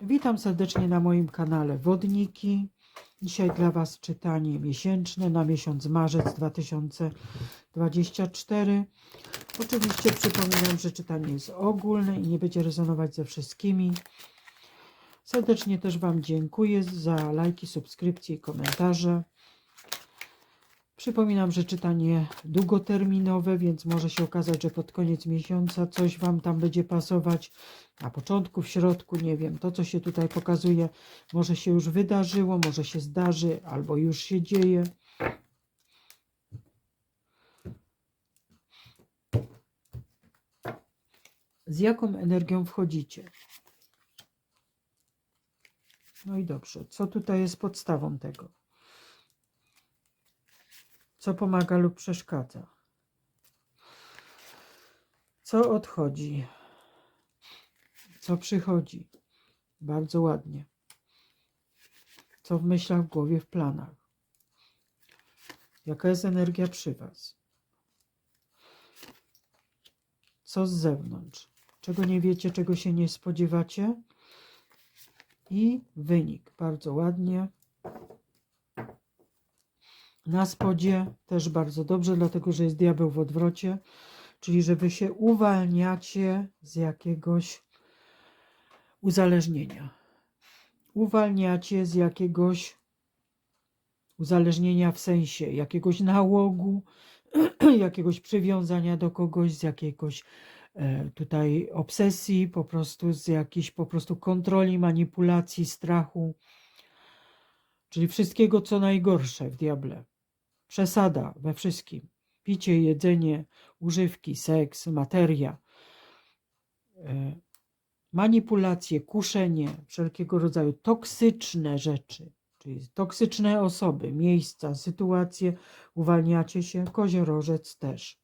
Witam serdecznie na moim kanale Wodniki. Dzisiaj dla Was czytanie miesięczne na miesiąc marzec 2024. Oczywiście przypominam, że czytanie jest ogólne i nie będzie rezonować ze wszystkimi. Serdecznie też Wam dziękuję za lajki, subskrypcje i komentarze. Przypominam, że czytanie długoterminowe, więc może się okazać, że pod koniec miesiąca coś Wam tam będzie pasować. Na początku, w środku, nie wiem. To, co się tutaj pokazuje, może się już wydarzyło, może się zdarzy, albo już się dzieje. Z jaką energią wchodzicie? No i dobrze. Co tutaj jest podstawą tego? Co pomaga lub przeszkadza? Co odchodzi? Co przychodzi? Bardzo ładnie. Co w myślach, w głowie, w planach? Jaka jest energia przy Was? Co z zewnątrz? Czego nie wiecie, czego się nie spodziewacie? I wynik. Bardzo ładnie. Na spodzie też bardzo dobrze, dlatego że jest diabeł w odwrocie, czyli że wy się uwalniacie z jakiegoś uzależnienia. Uwalniacie z jakiegoś uzależnienia w sensie jakiegoś nałogu, jakiegoś przywiązania do kogoś, z jakiegoś e, tutaj obsesji, po prostu z jakiejś po prostu kontroli, manipulacji, strachu, czyli wszystkiego co najgorsze w diable. Przesada we wszystkim. Picie, jedzenie, używki, seks, materia, e, manipulacje, kuszenie, wszelkiego rodzaju toksyczne rzeczy, czyli toksyczne osoby, miejsca, sytuacje, uwalniacie się, koziorożec też.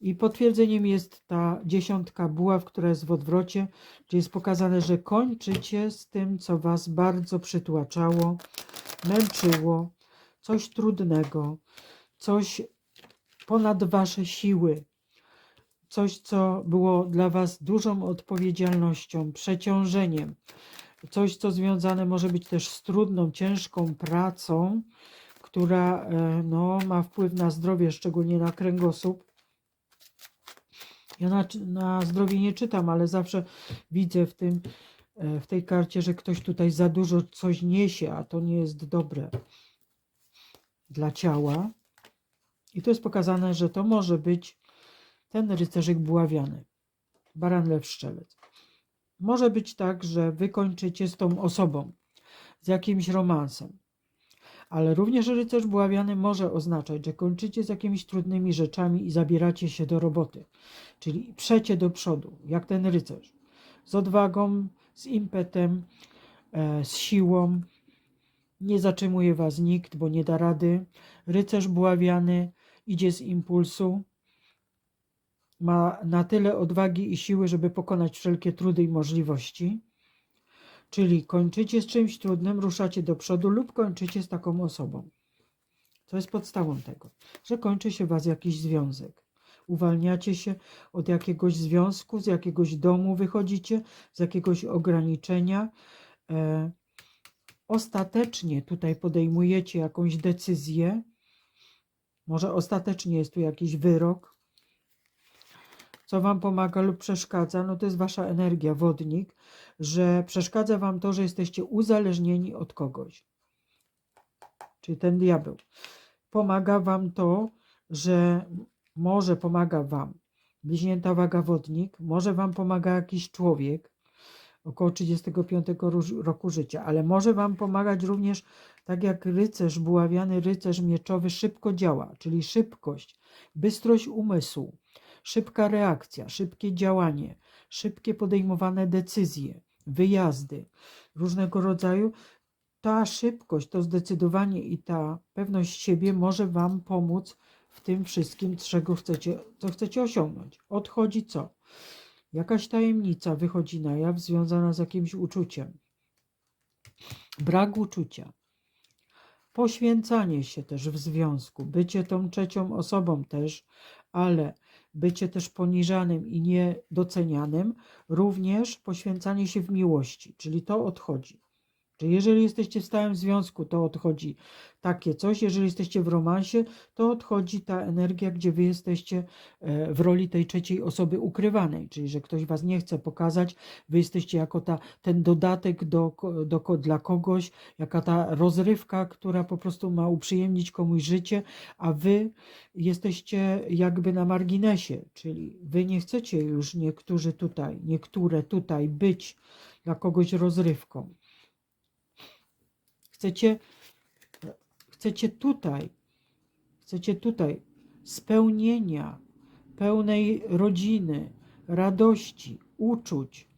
I potwierdzeniem jest ta dziesiątka buław, która jest w odwrocie, gdzie jest pokazane, że kończycie z tym, co was bardzo przytłaczało, męczyło, coś trudnego, coś ponad wasze siły, coś, co było dla was dużą odpowiedzialnością, przeciążeniem, coś, co związane może być też z trudną, ciężką pracą, która e, no, ma wpływ na zdrowie, szczególnie na kręgosłup. Ja na, na zdrowie nie czytam, ale zawsze widzę w tym, w tej karcie, że ktoś tutaj za dużo coś niesie, a to nie jest dobre dla ciała. I tu jest pokazane, że to może być ten rycerzyk buławiany, baran lew szczelec. Może być tak, że wy kończycie z tą osobą, z jakimś romansem. Ale również rycerz buławiany może oznaczać, że kończycie z jakimiś trudnymi rzeczami i zabieracie się do roboty. Czyli przecie do przodu, jak ten rycerz. Z odwagą, z impetem, e, z siłą. Nie zatrzymuje was nikt, bo nie da rady. Rycerz buławiany idzie z impulsu. Ma na tyle odwagi i siły, żeby pokonać wszelkie trudy i możliwości. Czyli kończycie z czymś trudnym, ruszacie do przodu lub kończycie z taką osobą. To jest podstawą tego, że kończy się was jakiś związek. Uwalniacie się od jakiegoś związku, z jakiegoś domu wychodzicie, z jakiegoś ograniczenia. E, ostatecznie tutaj podejmujecie jakąś decyzję. Może ostatecznie jest tu jakiś wyrok, co wam pomaga lub przeszkadza, no to jest wasza energia, wodnik, że przeszkadza wam to, że jesteście uzależnieni od kogoś. Czyli ten diabeł. Pomaga wam to, że może pomaga wam bliźnięta waga wodnik, może wam pomaga jakiś człowiek około 35 roku życia, ale może wam pomagać również tak jak rycerz, buławiany rycerz mieczowy szybko działa, czyli szybkość, bystrość umysłu, szybka reakcja, szybkie działanie, szybkie podejmowane decyzje, wyjazdy różnego rodzaju. Ta szybkość, to zdecydowanie i ta pewność siebie może Wam pomóc w tym wszystkim, czego chcecie, co chcecie osiągnąć. Odchodzi co? Jakaś tajemnica wychodzi na jaw związana z jakimś uczuciem. Brak uczucia. Poświęcanie się też w związku, bycie tą trzecią osobą też, ale bycie też poniżanym i niedocenianym, również poświęcanie się w miłości, czyli to odchodzi. Czyli jeżeli jesteście w stałym związku, to odchodzi takie coś, jeżeli jesteście w romansie, to odchodzi ta energia, gdzie wy jesteście e, w roli tej trzeciej osoby ukrywanej, czyli że ktoś was nie chce pokazać, wy jesteście jako ta, ten dodatek do, do, dla kogoś, jaka ta rozrywka, która po prostu ma uprzyjemnić komuś życie, a wy jesteście jakby na marginesie, czyli wy nie chcecie już niektórzy tutaj, niektóre tutaj być dla kogoś rozrywką. Chcecie, chcecie tutaj, chcecie tutaj spełnienia, pełnej rodziny, radości, uczuć.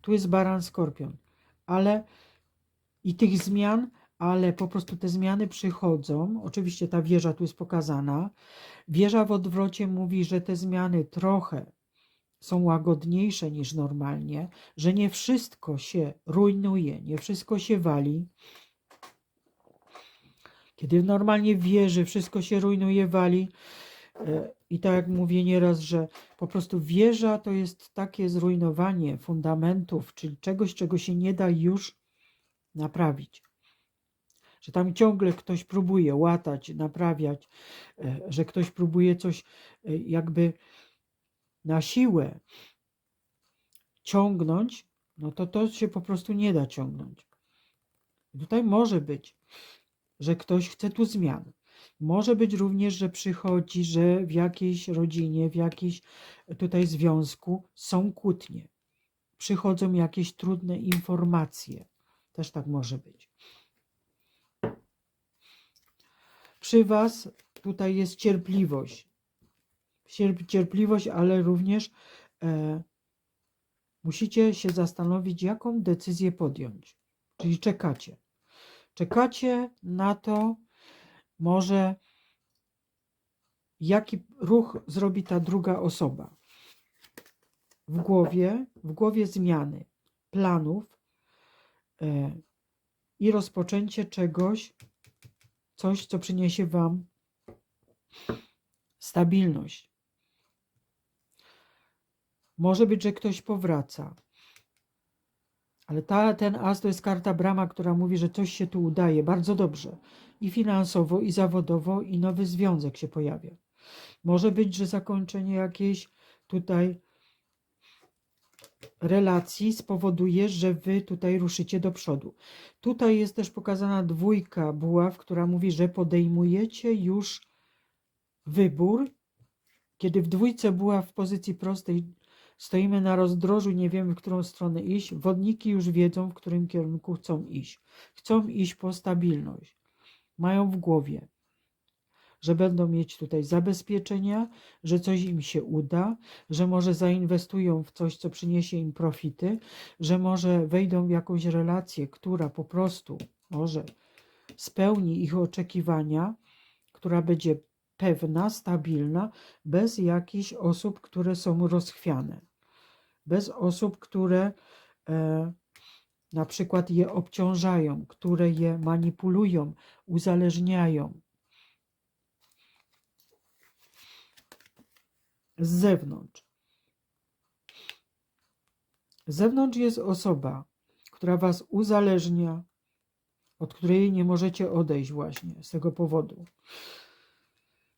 Tu jest baran skorpion, ale i tych zmian, ale po prostu te zmiany przychodzą. Oczywiście ta wieża tu jest pokazana. Wieża w odwrocie mówi, że te zmiany trochę są łagodniejsze niż normalnie, że nie wszystko się rujnuje, nie wszystko się wali. Kiedy normalnie w wieży wszystko się rujnuje, wali. e, I tak jak mówię nieraz, że po prostu wieża to jest takie zrujnowanie fundamentów, czyli czegoś, czego się nie da już naprawić. Że tam ciągle ktoś próbuje łatać, naprawiać, e, że ktoś próbuje coś e, jakby na siłę ciągnąć, no to to się po prostu nie da ciągnąć. Tutaj może być, że ktoś chce tu zmian. Może być również, że przychodzi, że w jakiejś rodzinie, w jakiejś tutaj związku są kłótnie. Przychodzą jakieś trudne informacje. Też tak może być. Przy Was tutaj jest cierpliwość. Cierp- Cierpliwość, ale również e, musicie się zastanowić, jaką decyzję podjąć. Czyli czekacie. Czekacie na to, może jaki ruch zrobi ta druga osoba. W głowie, w głowie zmiany planów e, i rozpoczęcie czegoś, coś, co przyniesie Wam stabilność. Może być, że ktoś powraca. Ale ta, ten as to jest karta brama, która mówi, że coś się tu udaje bardzo dobrze. I finansowo, i zawodowo, i nowy związek się pojawia. Może być, że zakończenie jakiejś tutaj relacji spowoduje, że wy tutaj ruszycie do przodu. Tutaj jest też pokazana dwójka buław, która mówi, że podejmujecie już wybór. Kiedy w dwójce była w pozycji prostej, stoimy na rozdrożu, nie wiemy, w którą stronę iść, wodniki już wiedzą, w którym kierunku chcą iść. Chcą iść po stabilność. Mają w głowie, że będą mieć tutaj zabezpieczenia, że coś im się uda, że może zainwestują w coś, co przyniesie im profity, że może wejdą w jakąś relację, która po prostu może spełni ich oczekiwania, która będzie pewna, stabilna, bez jakichś osób, które są rozchwiane, bez osób, które e, na przykład je obciążają, które je manipulują, uzależniają. Z zewnątrz. Z zewnątrz jest osoba, która was uzależnia, od której nie możecie odejść właśnie z tego powodu.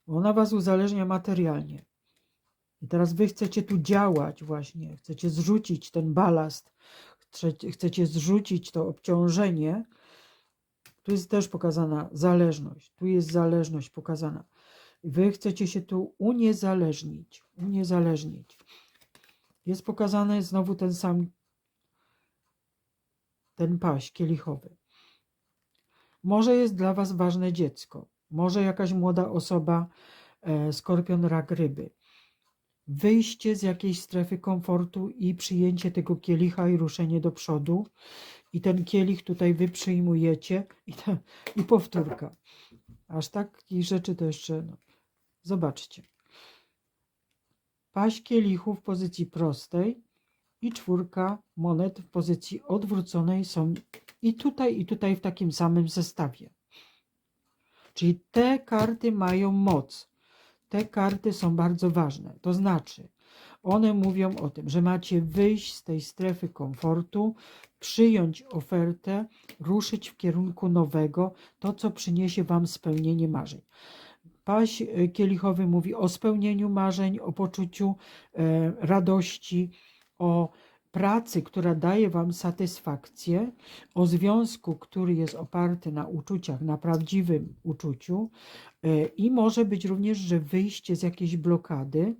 Ona was uzależnia materialnie. I teraz wy chcecie tu działać właśnie, chcecie zrzucić ten balast, chcecie, zrzucić to obciążenie. Tu jest też pokazana zależność, tu jest zależność pokazana. Wy chcecie się tu uniezależnić, uniezależnić. Jest pokazany znowu ten sam, ten paś kielichowy. Może jest dla was ważne dziecko, może jakaś młoda osoba, e, skorpion, rak, ryby. Wyjście z jakiejś strefy komfortu i przyjęcie tego kielicha i ruszenie do przodu. I ten kielich tutaj wy przyjmujecie i, ta, i powtórka. Aż takich rzeczy to jeszcze, no, zobaczcie. Paść kielichu w pozycji prostej i czwórka monet w pozycji odwróconej są i tutaj, i tutaj w takim samym zestawie. Czyli te karty mają moc. Te karty są bardzo ważne. To znaczy, one mówią o tym, że macie wyjść z tej strefy komfortu, przyjąć ofertę, ruszyć w kierunku nowego, to co przyniesie Wam spełnienie marzeń. Paś e, kielichowy mówi o spełnieniu marzeń, o poczuciu e, radości, o pracy, która daje Wam satysfakcję, o związku, który jest oparty na uczuciach, na prawdziwym uczuciu e, i może być również, że wyjście z jakiejś blokady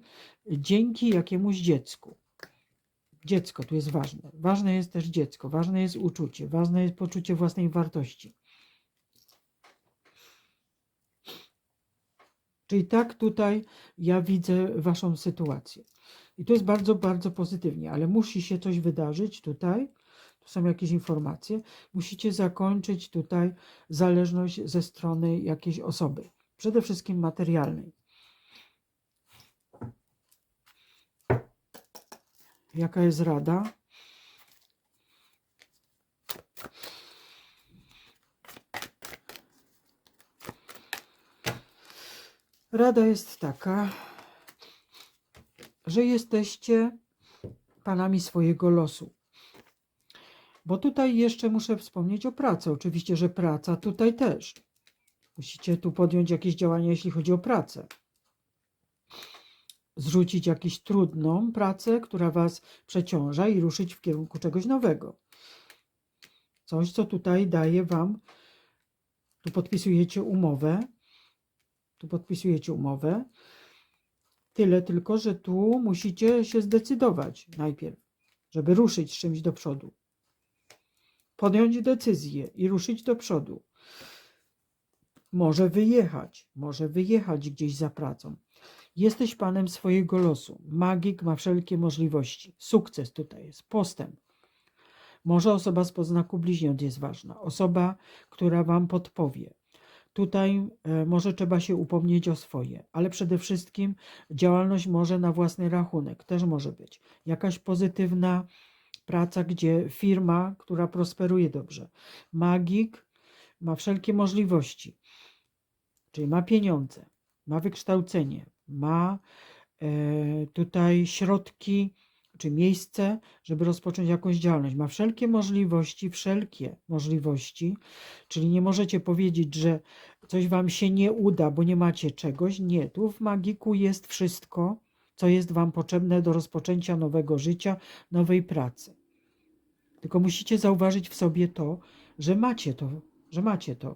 dzięki jakiemuś dziecku. Dziecko tu jest ważne. Ważne jest też dziecko, ważne jest uczucie, ważne jest poczucie własnej wartości. Czyli tak tutaj ja widzę Waszą sytuację. I to jest bardzo, bardzo pozytywnie, ale musi się coś wydarzyć tutaj. Tu są jakieś informacje. Musicie zakończyć tutaj zależność ze strony jakiejś osoby, przede wszystkim materialnej. Jaka jest rada? Rada jest taka, że jesteście panami swojego losu. Bo tutaj jeszcze muszę wspomnieć o pracy. Oczywiście, że praca tutaj też. Musicie tu podjąć jakieś działania, jeśli chodzi o pracę. Zrzucić jakąś trudną pracę, która Was przeciąża i ruszyć w kierunku czegoś nowego. Coś, co tutaj daje Wam. Tu podpisujecie umowę. Tu podpisujecie umowę Tyle tylko, że tu musicie się zdecydować najpierw, żeby ruszyć z czymś do przodu. Podjąć decyzję i ruszyć do przodu. Może wyjechać, może wyjechać gdzieś za pracą. Jesteś panem swojego losu. Magik ma wszelkie możliwości. Sukces tutaj jest, postęp. Może osoba z poznaku bliźniąt jest ważna. Osoba, która wam podpowie. Tutaj e, może trzeba się upomnieć o swoje, ale przede wszystkim działalność może na własny rachunek też może być. Jakaś pozytywna praca, gdzie firma, która prosperuje dobrze. Magik ma wszelkie możliwości, czyli ma pieniądze, ma wykształcenie, ma e, tutaj środki czy miejsce, żeby rozpocząć jakąś działalność. Ma wszelkie możliwości, wszelkie możliwości, czyli nie możecie powiedzieć, że coś wam się nie uda, bo nie macie czegoś. Nie, tu w magiku jest wszystko, co jest wam potrzebne do rozpoczęcia nowego życia, nowej pracy. Tylko musicie zauważyć w sobie to, że macie to, że macie to.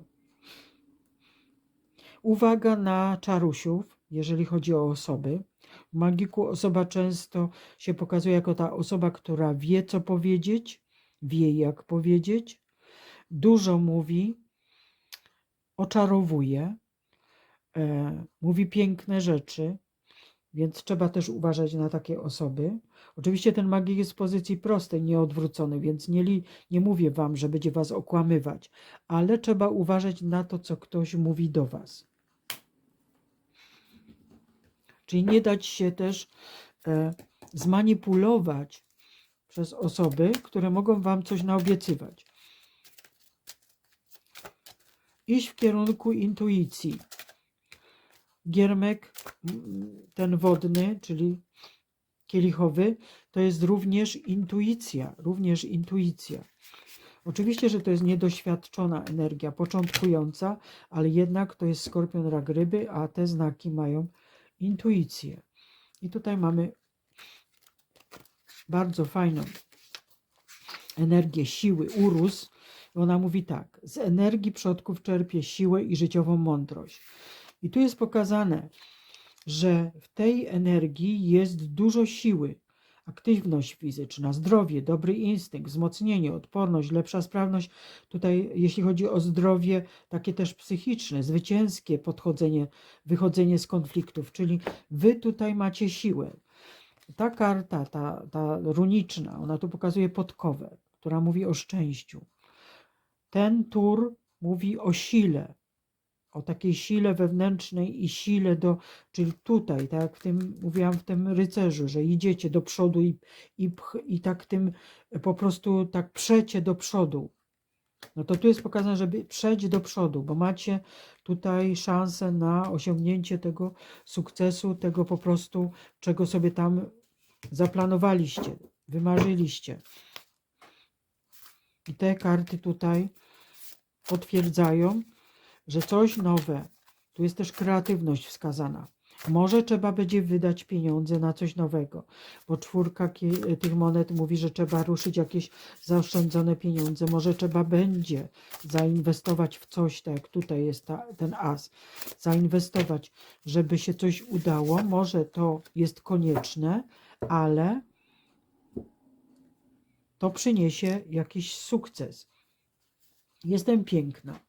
Uwaga na czarusiów, jeżeli chodzi o osoby magiku osoba często się pokazuje jako ta osoba, która wie, co powiedzieć, wie, jak powiedzieć, dużo mówi, oczarowuje, e, mówi piękne rzeczy, więc trzeba też uważać na takie osoby. Oczywiście ten magik jest w pozycji prostej, nieodwrócony, więc nie, li, nie mówię wam, że będzie was okłamywać, ale trzeba uważać na to, co ktoś mówi do was. Czyli nie dać się też e, zmanipulować przez osoby, które mogą Wam coś naobiecywać. Iść w kierunku intuicji. Giermek, ten wodny, czyli kielichowy, to jest również intuicja, również intuicja. Oczywiście, że to jest niedoświadczona energia, początkująca, ale jednak to jest skorpion, rak, ryby, a te znaki mają intuicję. I tutaj mamy bardzo fajną energię siły, urus. Ona mówi tak: z energii przodków czerpie siłę i życiową mądrość. I tu jest pokazane, że w tej energii jest dużo siły, aktywność fizyczna, zdrowie, dobry instynkt, wzmocnienie, odporność, lepsza sprawność. Tutaj, jeśli chodzi o zdrowie, takie też psychiczne, zwycięskie podchodzenie, wychodzenie z konfliktów, czyli wy tutaj macie siłę. Ta karta, ta, ta runiczna, ona tu pokazuje podkowę, która mówi o szczęściu. Ten tur mówi o sile, o takiej sile wewnętrznej i sile do, czyli tutaj, tak w tym, mówiłam w tym rycerzu, że idziecie do przodu i, i, i tak tym po prostu tak przecie do przodu. no to tu jest pokazane, żeby przejść do przodu, bo macie tutaj szansę na osiągnięcie tego sukcesu, tego po prostu, czego sobie tam zaplanowaliście, wymarzyliście. I te karty tutaj potwierdzają, że coś nowe, tu jest też kreatywność wskazana. Może trzeba będzie wydać pieniądze na coś nowego, bo czwórka tych monet mówi, że trzeba ruszyć jakieś zaoszczędzone pieniądze. Może trzeba będzie zainwestować w coś, tak jak tutaj jest ta, ten as, zainwestować, żeby się coś udało. Może to jest konieczne, ale to przyniesie jakiś sukces. Jestem piękna.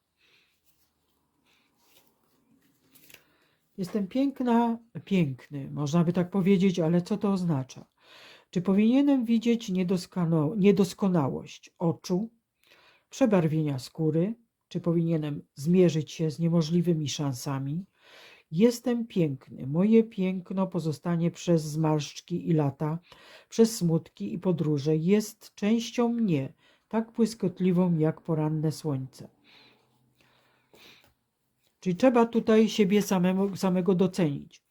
Jestem piękna, piękny, można by tak powiedzieć, ale co to oznacza? Czy powinienem widzieć niedoskonałość oczu, przebarwienia skóry? Czy powinienem zmierzyć się z niemożliwymi szansami? Jestem piękny. Moje piękno pozostanie przez zmarszczki i lata, przez smutki i podróże. Jest częścią mnie, tak błyskotliwą jak poranne słońce. Czyli trzeba tutaj siebie samemu, samego docenić.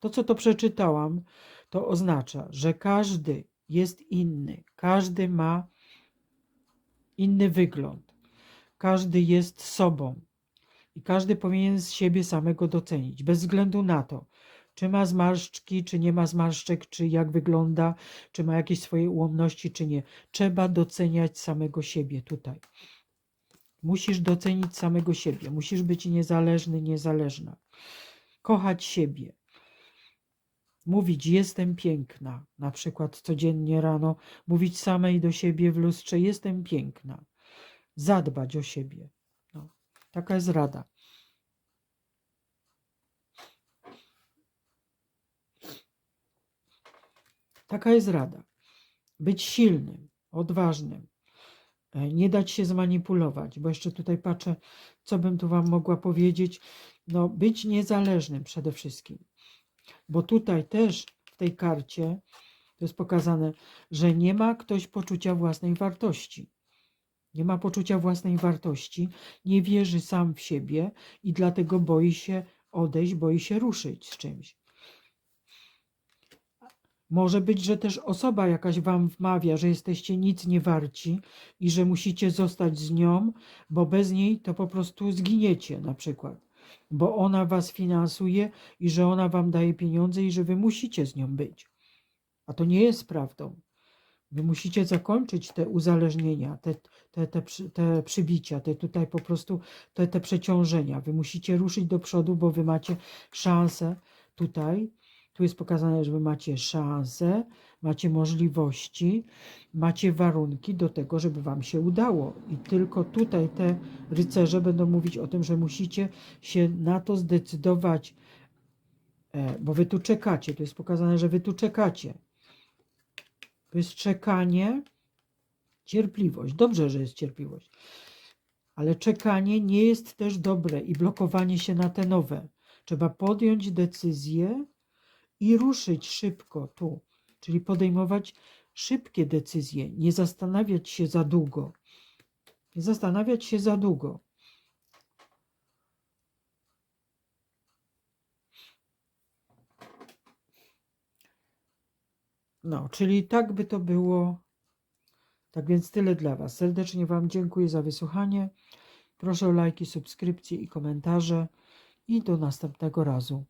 To, co to przeczytałam, to oznacza, że każdy jest inny, każdy ma inny wygląd, każdy jest sobą i każdy powinien z siebie samego docenić, bez względu na to, czy ma zmarszczki, czy nie ma zmarszczek, czy jak wygląda, czy ma jakieś swoje ułomności, czy nie. Trzeba doceniać samego siebie tutaj. Musisz docenić samego siebie, musisz być niezależny, niezależna. Kochać siebie. Mówić, jestem piękna, na przykład codziennie rano, mówić samej do siebie w lustrze, jestem piękna. Zadbać o siebie. No, taka jest rada. Taka jest rada. Być silnym, odważnym, nie dać się zmanipulować, bo jeszcze tutaj patrzę, co bym tu Wam mogła powiedzieć. No, być niezależnym przede wszystkim, bo tutaj też w tej karcie to jest pokazane, że nie ma ktoś poczucia własnej wartości. Nie ma poczucia własnej wartości, nie wierzy sam w siebie i dlatego boi się odejść, boi się ruszyć z czymś. Może być, że też osoba jakaś wam wmawia, że jesteście nic nie warci i że musicie zostać z nią, bo bez niej to po prostu zginiecie na przykład. Bo ona was finansuje i że ona wam daje pieniądze i że wy musicie z nią być. A to nie jest prawdą. Wy musicie zakończyć te uzależnienia, te, te, te, te przybicia, te tutaj po prostu te, te przeciążenia. Wy musicie ruszyć do przodu, bo wy macie szansę tutaj. Tu jest pokazane, że wy macie szansę, macie możliwości, macie warunki do tego, żeby wam się udało. I tylko tutaj te rycerze będą mówić o tym, że musicie się na to zdecydować, e, bo wy tu czekacie. Tu jest pokazane, że wy tu czekacie. To jest czekanie, cierpliwość. Dobrze, że jest cierpliwość. Ale czekanie nie jest też dobre i blokowanie się na te nowe. Trzeba podjąć decyzję i ruszyć szybko tu, czyli podejmować szybkie decyzje, nie zastanawiać się za długo. Nie zastanawiać się za długo. No, czyli tak by to było. Tak więc tyle dla Was. Serdecznie Wam dziękuję za wysłuchanie. Proszę o lajki, subskrypcje i komentarze. I do następnego razu.